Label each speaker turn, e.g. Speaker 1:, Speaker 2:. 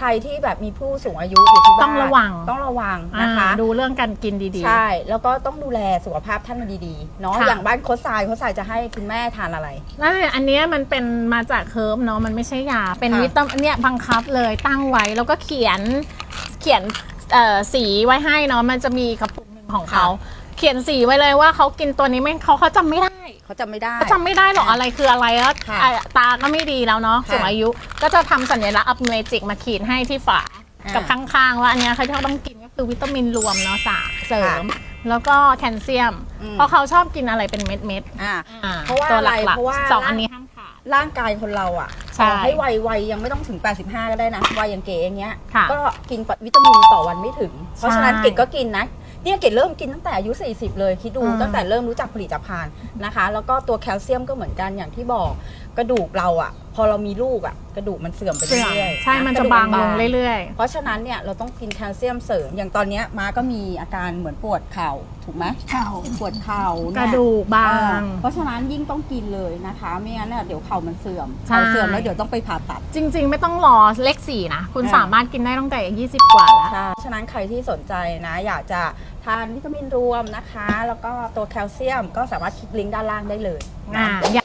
Speaker 1: ใครที่แบบมีผู้สูงอายุอยู่ที่บ้าน
Speaker 2: ต้องระวัง
Speaker 1: ต้องระวัง
Speaker 2: อ่า
Speaker 1: นะคะ
Speaker 2: ดูเรื่องการกินดี
Speaker 1: ใช่ แล้วก็ต้องดูแลสุขภาพท่านดีๆเนาะ
Speaker 2: ค่ะ
Speaker 1: อย่างบ้านโคชทรายโคชทรายจะให้คุณแม่ทานอะไร
Speaker 2: ๆนั่นอันเนี้ยมันเป็นมาจากเคิร์ฟเนาะ มันไม่ใช่ยา เป็น
Speaker 1: ค่ะ
Speaker 2: วิตามินเนี่ยบังคับเลยตั้งไว้แล้วก็เขียนเขียนเอ่อสีไว้ให้เนาะ มันจะมีกระปุกหนึ่งของเขา เขียนสีไว้เลยว่าเขากินตัวนี้ไม่เขาเขาจำไม่ได้
Speaker 1: เขาจำไม่ได้
Speaker 2: เขาจำไม่ได้หรอกอะไรคืออะไรแล้ว
Speaker 1: ค่ะ
Speaker 2: อะตาก็ไม่ดีแล้วเนาะ
Speaker 1: ค่ะ
Speaker 2: สูงอายุก็จะทำสัญลักษณ์อัพเมจิกมาขีดให้ที่ฝา
Speaker 1: อ่า
Speaker 2: กับข้างๆว่าอันเนี้ยเขาจะต้องกินก็คือวิตามินรวมเนาะสาเสริม แล้วก็แคลเซียม
Speaker 1: อืม
Speaker 2: เพราะเขาชอบกินอะไรเป็นเม็ดเม็ด
Speaker 1: อ่า
Speaker 2: ๆอ่า
Speaker 1: เพราะว่า
Speaker 2: ตัว
Speaker 1: อะไร
Speaker 2: หลัก
Speaker 1: เพราะว่า
Speaker 2: ๆสองอันนี้ห้ามขาด
Speaker 1: ร่างกายคนเราอะ
Speaker 2: ใช่
Speaker 1: ต่อให้วัยวัยยังไม่ต้องถึง 85 ก็ได้นะ วัยอย่างเก๋อย่างเงี้ย
Speaker 2: ค่ะ
Speaker 1: ก็กินวิตามินต่อวันไม่ถึง เพราะฉะนั้น
Speaker 2: ใช่
Speaker 1: เก๋ก็กินนะ เนี่ยเก๋เริ่มกินตั้งแต่อายุ 40 เลยคิดดู
Speaker 2: อืม
Speaker 1: ตั้งแต่เริ่มรู้จักผลิตภัณฑ์นะคะ แล้วก็ตัวแคลเซียมก็เหมือนกันอย่างที่บอกกระดูกเราอะพอเรามีลูกอะกระดูกมันเสื่อมไป
Speaker 2: เสื่อม
Speaker 1: เรื่อยๆ
Speaker 2: ใช่มันจะ
Speaker 1: กรดูก
Speaker 2: บางลงเรื่อย
Speaker 1: เพราะฉะนั้นเนี่ยเราต้องกินแคลเซียมเสริม อย่างตอนเนี้ยม้าก็มีอาการเหมือนปวดเข่าถูกไหม
Speaker 3: เข่า
Speaker 1: ปวดเข่า
Speaker 2: ๆ
Speaker 1: เนี่ย
Speaker 2: กระดูกบาง
Speaker 1: เพราะฉะนั้นยิ่งต้องกินเลยนะคะ ไม่งั้นเนี่ยเดี๋ยวเข่ามันเสื่อม
Speaker 2: ใช่
Speaker 1: เข่าเสื่อมแล้วเดี๋ยวต้องไปผ่าตัด
Speaker 2: จริง ๆ ไม่ต้องรอเลขสี่นะคุณ
Speaker 1: อ่า
Speaker 2: สามารถกินได้ตั้งแต่ 20 กว่าแล้ว
Speaker 1: ใช่ฉะนั้นใครที่สนใจนะ อยากจะทานวิตามินรวมนะคะ แล้วก็ตัวแคลเซียมก็สามารถคลิกลิงก์ด้านล่างได้เลย
Speaker 2: อ่า
Speaker 1: นะ
Speaker 2: อย